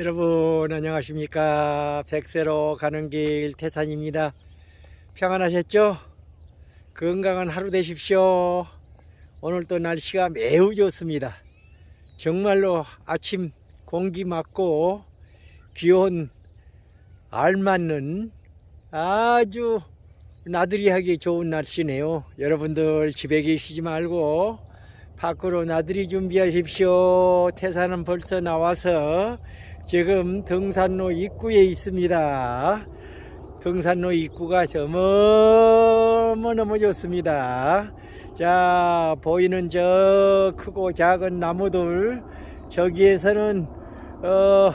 여러분 안녕하십니까? 백세로 가는 길 태산입니다. 평안하셨죠? 건강한 하루 되십시오. 오늘 또 날씨가 매우 좋습니다. 정말로 아침 공기 맑고 기온 알맞는 아주 나들이 하기 좋은 날씨네요. 여러분들 집에 계시지 말고 밖으로 나들이 준비하십시오. 태산은 벌써 나와서 지금 등산로 입구에 있습니다. 등산로 입구가 너무 너무 좋습니다. 자, 보이는 저 크고 작은 나무들, 저기에서는, 어,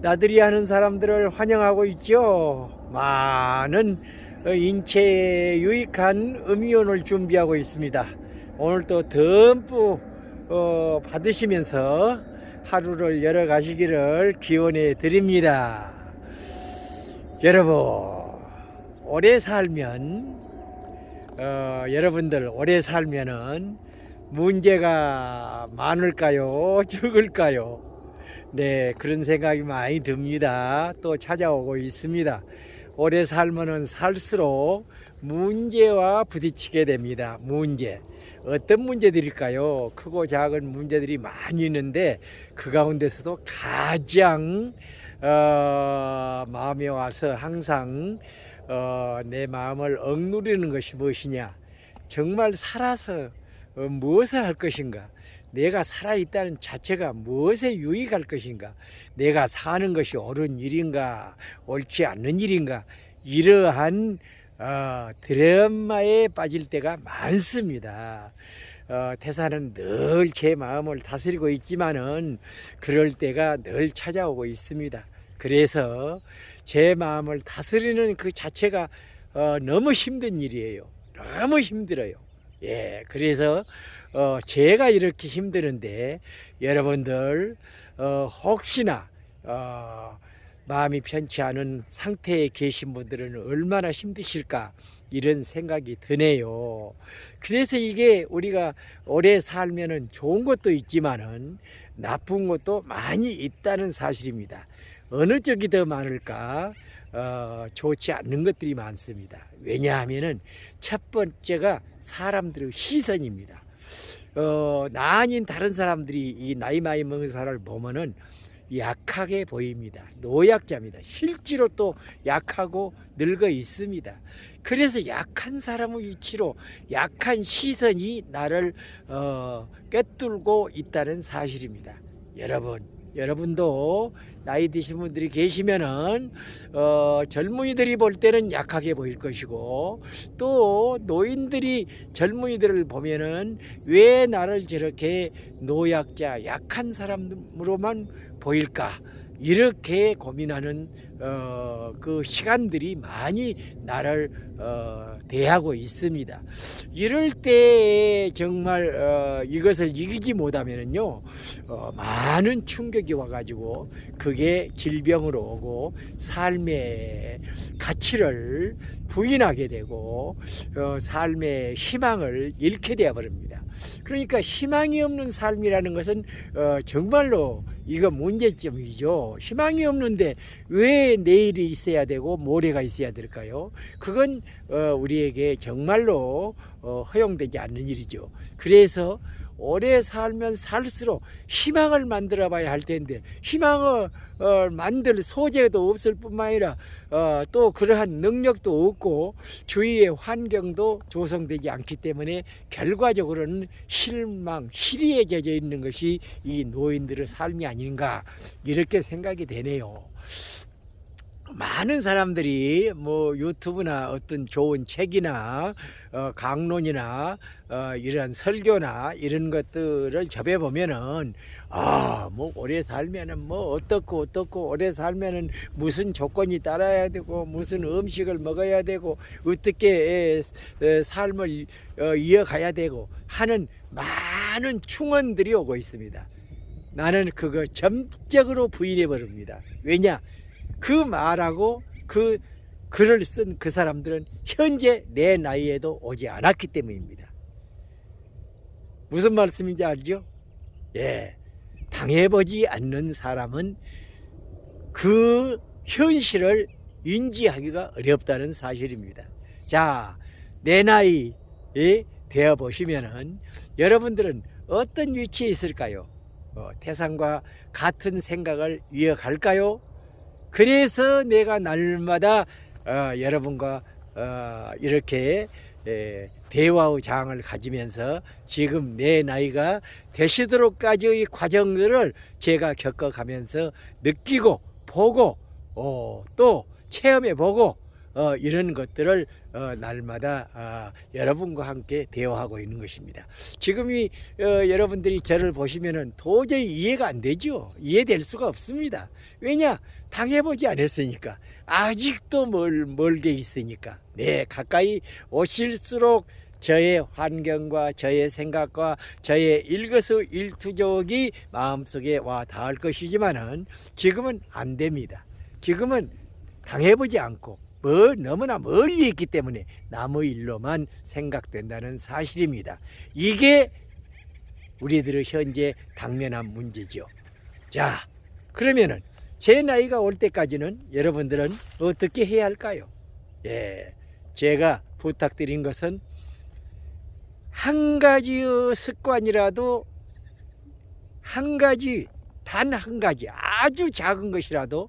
나들이 하는 사람들을 환영하고 있죠. 많은 어, 인체에 유익한 음이온을 준비하고 있습니다. 오늘 또 듬뿍 어, 받으시면서 하루를 열어 가시기를 기원해 드립니다. 여러분, 오래 살면, 어, 여러분들 오래 살면은 문제가 많을까요? 적을까요? 네, 그런 생각이 많이 듭니다. 또 찾아오고 있습니다. 오래 살면은 살수록 문제와 부딪히게 됩니다. 문제. 어떤 문제들일까요? 크고 작은 문제들이 많이 있는데 그 가운데서도 가장 어, 마음에 와서 항상 어, 내 마음을 억누르는 것이 무엇이냐? 정말 살아서 어, 무엇을 할 것인가? 내가 살아있다는 자체가 무엇에 유익할 것인가? 내가 사는 것이 옳은 일인가? 옳지 않는 일인가? 이러한 어, 드라마에 빠질 때가 많습니다. 어, 태사는 늘 제 마음을 다스리고 있지만은 그럴 때가 늘 찾아오고 있습니다. 그래서 제 마음을 다스리는 그 자체가 어, 너무 힘든 일이에요. 너무 힘들어요. 예, 그래서 어, 제가 이렇게 힘드는데 여러분들 어, 혹시나 어, 마음이 편치 않은 상태에 계신 분들은 얼마나 힘드실까 이런 생각이 드네요. 그래서 이게 우리가 오래 살면은 좋은 것도 있지만은 나쁜 것도 많이 있다는 사실입니다. 어느 쪽이 더 많을까? 어, 좋지 않는 것들이 많습니다. 왜냐하면은 첫 번째가 사람들의 시선입니다. 어, 나 아닌 다른 사람들이 이 나이 많이 먹은 사람을 보면은 약하게 보입니다. 노약자입니다. 실제로 또 약하고 늙어 있습니다. 그래서 약한 사람의 위치로 약한 시선이 나를 어, 꿰뚫고 있다는 사실입니다. 여러분, 여러분도 나이 드신 분들이 계시면은 어, 젊은이들이 볼 때는 약하게 보일 것이고 또 노인들이 젊은이들을 보면은 왜 나를 저렇게 노약자 약한 사람으로만 보일까 이렇게 고민하는 어, 그 시간들이 많이 나를 어, 대하고 있습니다. 이럴 때 정말 어, 이것을 이기지 못하면은요 어, 많은 충격이 와가지고 그게 질병으로 오고 삶의 가치를 부인하게 되고 어, 삶의 희망을 잃게 되어 버립니다. 그러니까 희망이 없는 삶이라는 것은 어, 정말로 이거 문제점이죠. 희망이 없는데 왜 내일이 있어야 되고 모레가 있어야 될까요? 그건 어, 우리에게 정말로 어, 허용되지 않는 일이죠. 그래서 오래 살면 살수록 희망을 만들어 봐야 할 텐데 희망을 어, 만들 소재도 없을 뿐만 아니라 어, 또 그러한 능력도 없고 주위의 환경도 조성되지 않기 때문에 결과적으로는 실망, 젖어 있는 것이 이 노인들의 삶이 아닌가 이렇게 생각이 되네요. 많은 사람들이 뭐 유튜브나 어떤 좋은 책이나 어, 강론이나 어, 이런 설교나 이런 것들을 접해 보면은 아뭐 오래 살면은 뭐 어떻고 어떻고 오래 살면은 무슨 조건이 따라야 되고 무슨 음식을 먹어야 되고 어떻게 삶을 어, 이어가야 되고 하는 많은 충언들이 오고 있습니다. 나는 그거 점적으로 부인해 버립니다. 왜냐? 그 말하고 그 글을 쓴 그 사람들은 현재 내 나이에도 오지 않았기 때문입니다. 무슨 말씀인지 알죠? 예. 당해보지 않는 사람은 그 현실을 인지하기가 어렵다는 사실입니다. 자, 내 나이에 되어 보시면은 여러분들은 어떤 위치에 있을까요? 어, 태산과 같은 생각을 이어갈까요? 그래서 내가 날마다 어, 여러분과 어, 이렇게 에, 대화의 장을 가지면서 지금 내 나이가 되시도록까지의 과정들을 제가 겪어가면서 느끼고 보고 어, 또 체험해 보고 어, 이런 것들을 어, 날마다 아, 여러분과 함께 대화하고 있는 것입니다. 지금 이 어, 여러분들이 저를 보시면은 도저히 이해가 안 되죠. 이해될 수가 없습니다. 왜냐 당해보지 않았으니까 아직도 멀, 멀게 있으니까 네 가까이 오실수록 저의 환경과 저의 생각과 저의 일거수일투족이 마음속에 와 닿을 것이지만은 지금은 안 됩니다. 지금은 당해보지 않고 뭐 너무나 멀리 있기 때문에 남의 일로만 생각된다는 사실입니다. 이게 우리들의 현재 당면한 문제죠. 자, 그러면은 제 나이가 올 때까지는 여러분들은 어떻게 해야 할까요? 예, 제가 부탁드린 것은 한 가지의 습관이라도 한 가지 단 한 가지 아주 작은 것이라도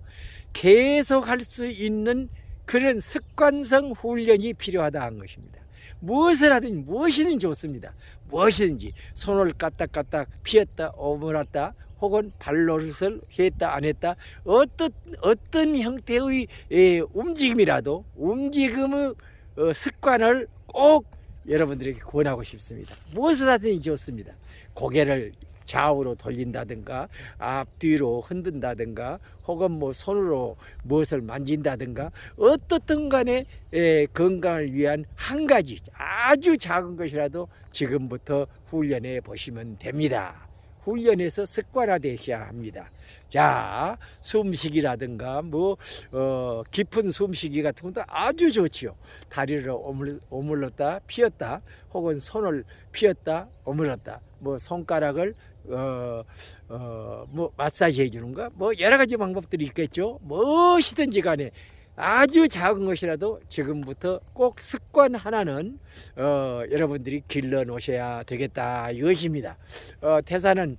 계속 할 수 있는 그런 습관성 훈련이 필요하다 한 것입니다. 무엇을 하든 무엇이든 좋습니다. 무엇이든지 손을 까딱까딱 피었다 오므랐다 혹은 발로릇을 했다 안 했다 어떤 어떤 형태의 예, 움직임이라도 움직임의 어, 습관을 꼭 여러분들에게 권하고 싶습니다. 무엇을 하든지 좋습니다. 고개를 좌우로 돌린다든가 앞뒤로 흔든다든가 혹은 뭐 손으로 무엇을 만진다든가 어떻든 간에 에, 건강을 위한 한 가지 아주 작은 것이라도 지금부터 훈련해 보시면 됩니다. 훈련해서 습관화되셔야 합니다. 자, 숨쉬기라든가 뭐 어, 깊은 숨쉬기 같은 것도 아주 좋지요. 다리를 오물, 오물렀다 피었다 혹은 손을 피었다 오물렀다 뭐 손가락을 어, 어, 뭐 마사지 해주는가 뭐 여러 가지 방법들이 있겠죠. 무엇이든지 간에 아주 작은 것이라도 지금부터 꼭 습관 하나는 어, 여러분들이 길러 놓으셔야 되겠다 이것입니다. 어, 태사는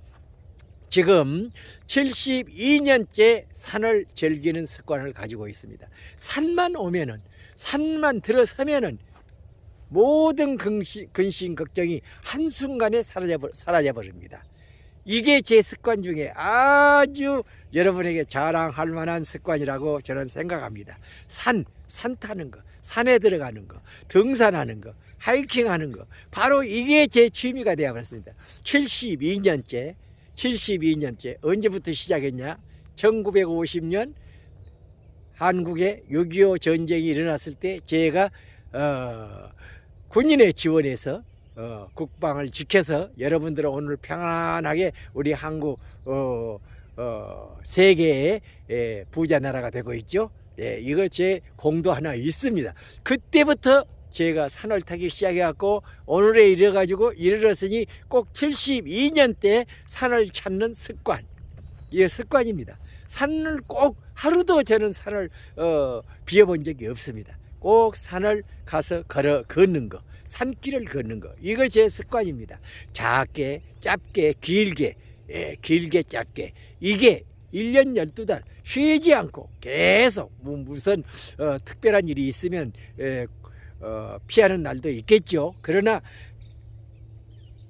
지금 72년째 산을 즐기는 습관을 가지고 있습니다. 산만 오면은 산만 들어서면은 모든 근심, 근심 걱정이 한순간에 사라져, 사라져 버립니다. 이게 제 습관 중에 아주 여러분에게 자랑할 만한 습관이라고 저는 생각합니다. 산, 산 타는 거, 산에 들어가는 거, 등산하는 거, 하이킹하는 거. 바로 이게 제 취미가 되어버렸습니다. 72년째, 72년째. 언제부터 시작했냐? 1950년 한국에 6.25 전쟁이 일어났을 때 제가 어, 군인에 지원해서 어, 국방을 지켜서 여러분들은 오늘 평안하게 우리 한국 어, 어, 세계의 예, 부자 나라가 되고 있죠. 예, 이거 제 공도 하나 있습니다. 그때부터 제가 산을 타기 시작해갖고 오늘에 이래가지고 이르렀으니 꼭 72년 때 산을 찾는 습관. 이게 습관입니다. 산을 꼭 하루도 저는 산을 어, 비워본 적이 없습니다. 꼭 산을 가서 걸어 걷는 거, 산길을 걷는 거. 이거 제 습관입니다. 작게, 짧게, 길게, 예, 길게, 짧게. 이게 1년 12달 쉬지 않고 계속 뭐 무슨 어, 특별한 일이 있으면 예, 어, 피하는 날도 있겠죠. 그러나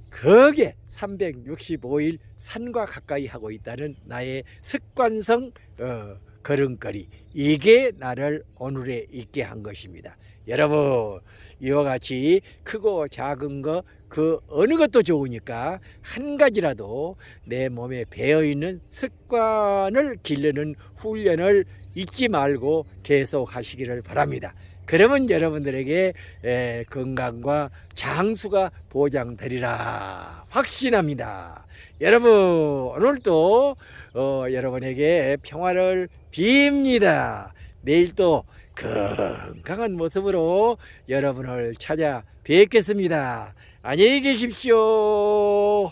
거기에 365일 산과 가까이 하고 있다는 나의 습관성 어, 걸음걸이 이게 나를 오늘에 있게 한 것입니다. 여러분 이와 같이 크고 작은 거 그 어느 것도 좋으니까 한 가지라도 내 몸에 배어 있는 습관을 기르는 훈련을 잊지 말고 계속 하시기를 바랍니다. 그러면 여러분들에게 에, 건강과 장수가 보장되리라 확신합니다. 여러분 오늘도 어, 여러분에게 평화를 빕니다. 내일 또 건강한 모습으로 여러분을 찾아 뵙겠습니다. 안녕히 계십시오.